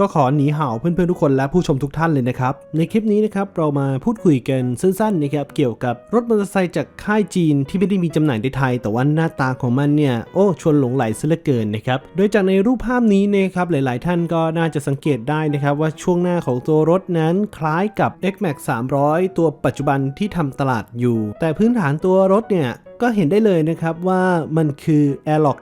ก็ขอหนีเห่าเพื่อนๆทุกคนและผู้ชมทุกท่านเลยนะครับ ในคลิปนี้นะครับเรามาพูดคุยกันสั้นๆนะครับเกี่ยวกับรถมอเตอร์ไซค์จากค่ายจีนที่ไม่ได้มีจำหน่ายในไทย แต่ว่าหน้าตาของมันเนี่ยโอ้ชวนหลงไหลซะเหลือเกินนะครับโดยจากในรูปภาพนี้นะครับหลายๆ ท่านก็น่าจะสังเกตได้นะครับว่าช่วงหน้าของตัวรถนั้นคล้ายกับ X-Max 300 ตัวปัจจุบันที่ทำตลาดอยู่ แต่พื้นฐานตัวรถเนี่ย ก็เห็นได้เลยนะครับว่ามันคือ Airlock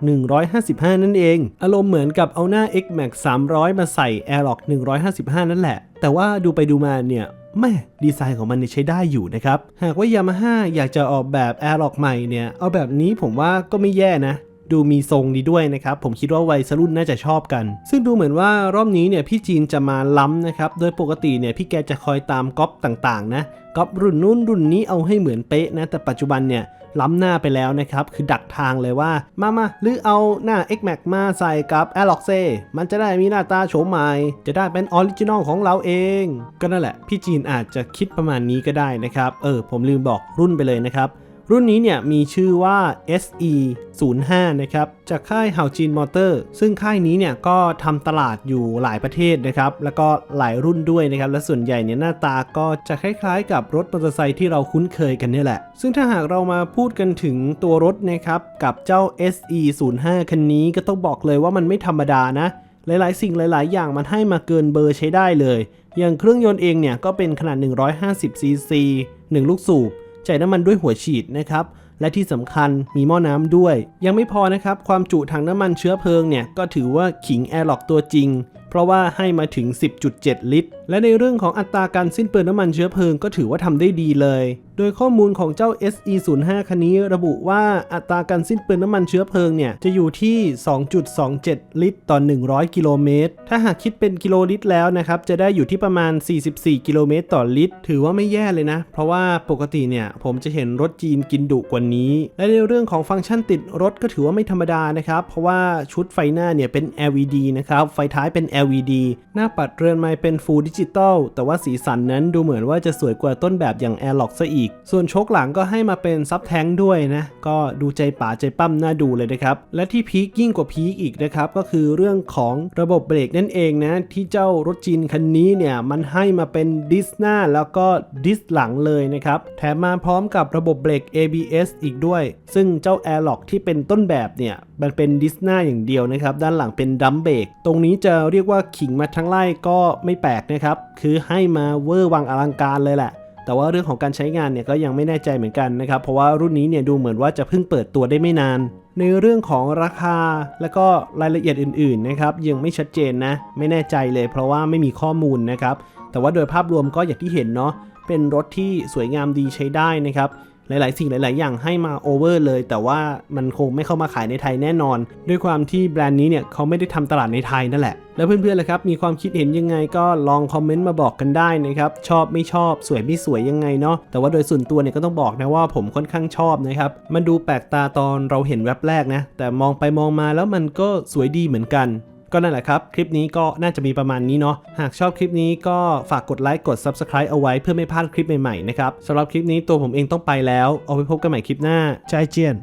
155 นั่นเอง อารมณ์เหมือนกับเอาหน้า X Max 300 มาใส่ Airlock 155 นั่นแหละ แต่ว่าดูไปดูมาเนี่ยแม่ดีไซน์ของมันใช้ได้อยู่นะครับ หากว่า Yamaha อยากจะออกแบบ Airlock ใหม่เนี่ย เอาแบบนี้ผมว่าก็ไม่แย่นะ ดูมีทรงดีด้วยนะครับ ผมคิดว่าวัยรุ่นน่าจะชอบกัน ซึ่งดูเหมือนว่ารอบนี้เนี่ยพี่จีนจะมาล้ำนะครับ โดยปกติเนี่ยพี่แกจะคอยตามก๊อปต่างๆนะก๊อปรุ่นนู้นรุ่นนี้เอาให้เหมือนเป๊ะนะ แต่ปัจจุบันเนี่ยล้ำหน้าไปแล้วนะครับ คือดักทางเลยว่า มามาหรือเอาหน้า X Max มาใส่กับ a l o x เซมันจะได้มีหน้าตาโฉมใหม่ จะได้เป็นออริจินอลของเราเอง ก็นั่นแหละ พี่จีนอาจจะคิดประมาณนี้ก็ได้นะครับ เออ ผมลืมบอกรุ่นไปเลยนะครับ รุ่นนี้เนี่ยมีชื่อว่า SE 05นะครับ จากค่ายเฮาจีนมอเตอร์ ซึ่งค่ายนี้เนี่ยก็ทำตลาดอยู่หลายประเทศนะครับ แล้วก็หลายรุ่นด้วยนะครับ และส่วนใหญ่เนี่ยหน้าตาก็จะคล้ายๆ กับรถมอเตอร์ไซค์ที่เราคุ้นเคยกันนี่แหละ ซึ่งถ้าหากเรามาพูดกันถึงตัวรถนะครับ กับเจ้า SE 05คันนี้ก็ต้องบอกเลยว่ามันไม่ธรรมดานะ หลายๆ สิ่งหลาย ๆ อย่างมันให้มาเกินเบอร์ใช้ได้เลย อย่างเครื่องยนต์เองเนี่ยก็เป็นขนาด 150ซีซี1ลูกสูบ จ่ายน้ำมันด้วยหัวฉีดนะครับและที่สำคัญมีหม้อน้ำด้วย ยังไม่พอนะครับ ความจุถังน้ำมันเชื้อเพลิงเนี่ย ก็ถือว่าขิงแอร์ล็อกตัวจริง เพราะว่าให้มาถึง 10.7 ลิตร และในเรื่องของอัตราการสิ้นเปลืองน้ำมันเชื้อเพลิงก็ถือว่าทำได้ดีเลยโดยข้อมูลของเจ้า SE05 คันนี้ระบุว่าอัตราการสิ้นเปลืองน้ำมันเชื้อเพลิงเนี่ย จะอยู่ที่ 2.27 ลิตรต่อ 100 กิโลเมตร ถ้าหากคิดเป็นกิโลลิตรแล้วนะครับ จะได้อยู่ที่ประมาณ 44 กิโลเมตรต่อลิตร ถือว่าไม่แย่เลยนะ เพราะว่าปกติเนี่ย ผมจะเห็นรถจีนกินดุกว่านี้ และในเรื่องของฟังก์ชันติดรถก็ถือว่าไม่ธรรมดานะครับ เพราะว่าชุดไฟหน้าเนี่ยเป็น LED นะครับ ไฟท้ายเป็น LED หน้าปัดเรือนไม้เป็น Full Digital แต่ว่าสีสันนั้นดูเหมือนว่าจะสวยกว่าต้นแบบอย่าง Airlock ซะอีกส่วนชคหลังก็ให้มาเป็นซับแท้งด้วยนะ ก็ดูใจป่าใจปั้มน่าดูเลยนะครับ และที่พีคยิ่งกว่าพีคอีกนะครับ ก็คือเรื่องของระบบเบรกนั่นเองนะ ที่เจ้ารถจีนคันนี้เนี่ยมันให้มาเป็นดิสหน้าแล้วก็ดิสหลังเลยนะครับ แถมมาพร้อมกับระบบเบรก ABS อีกด้วย ซึ่งเจ้า Airlock ที่เป็นต้นแบบเนี่ยมันเป็นดิสหน้าอย่างเดียวนะครับ ด้านหลังเป็นดัมเบรกตรงนี้จะเรียกว่าขิงมาทั้งไล่ก็ไม่แปลกนะครับ คือให้มาเวอร์วังอลังการเลยแหละ แต่ว่าเรื่องของการใช้งานเนี่ยก็ยังไม่แน่ใจเหมือนกันนะครับ เพราะว่ารุ่นนี้เนี่ยดูเหมือนว่าจะเพิ่งเปิดตัวได้ไม่นาน ในเรื่องของราคาและก็รายละเอียดอื่นๆนะครับยังไม่ชัดเจนนะ ไม่แน่ใจเลย เพราะว่าไม่มีข้อมูลนะครับ แต่ว่าโดยภาพรวมก็อย่างที่เห็นเนาะเป็นรถที่สวยงามดีใช้ได้นะครับ หลาย ๆ สิ่งหลาย ๆ อย่างให้มาโอเวอร์เลย แต่ว่ามันคงไม่เข้ามาขายในไทยแน่นอน ด้วยความที่แบรนด์นี้เนี่ยเขาไม่ได้ทำตลาดในไทยนั่นแหละ แล้วเพื่อนๆล่ะครับ มีความคิดเห็นยังไงก็ลองคอมเมนต์มาบอกกันได้นะครับ ชอบไม่ชอบสวยไม่สวยยังไงเนาะ แต่ว่าโดยส่วนตัวเนี่ยก็ต้องบอกนะว่าผมค่อนข้างชอบนะครับ มันดูแปลกตาตอนเราเห็นแว็บแรกนะ แต่มองไปมองมาแล้วมันก็สวยดีเหมือนกัน ก็นั่นแหละครับ คลิปนี้ก็น่าจะมีประมาณนี้เนาะ หากชอบคลิปนี้ก็ฝากกดไลค์ กด Subscribe เอาไว้เพื่อไม่พลาดคลิปใหม่ๆนะครับสำหรับคลิปนี้ตัวผมเองต้องไปแล้ว เอาไว้พบกันใหม่คลิปหน้าใจเจียน